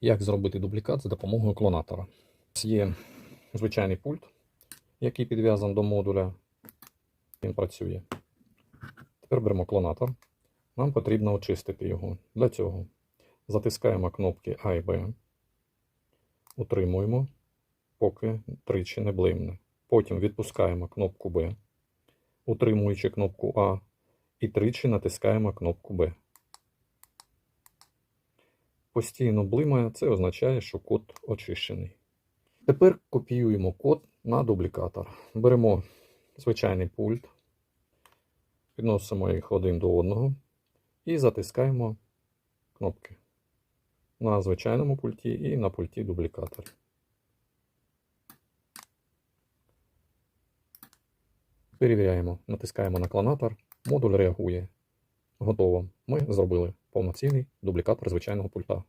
Як зробити дублікат за допомогою клонатора? Є звичайний пульт, який підв'язаний до модуля. Він працює. Тепер беремо клонатор. Нам потрібно очистити його. Для цього затискаємо кнопки А і Б, утримуємо, поки тричі не блимне. Потім відпускаємо кнопку Б, утримуючи кнопку А, і тричі натискаємо кнопку Б. Постійно блимає, це означає, що код очищений. Тепер копіюємо код на дублікатор. Беремо звичайний пульт, підносимо їх один до одного і затискаємо кнопки на звичайному пульті і на пульті дублікатор. Перевіряємо, натискаємо на клонатор, модуль реагує. Готово. Ми зробили повноцінний дублікатор звичайного пульта.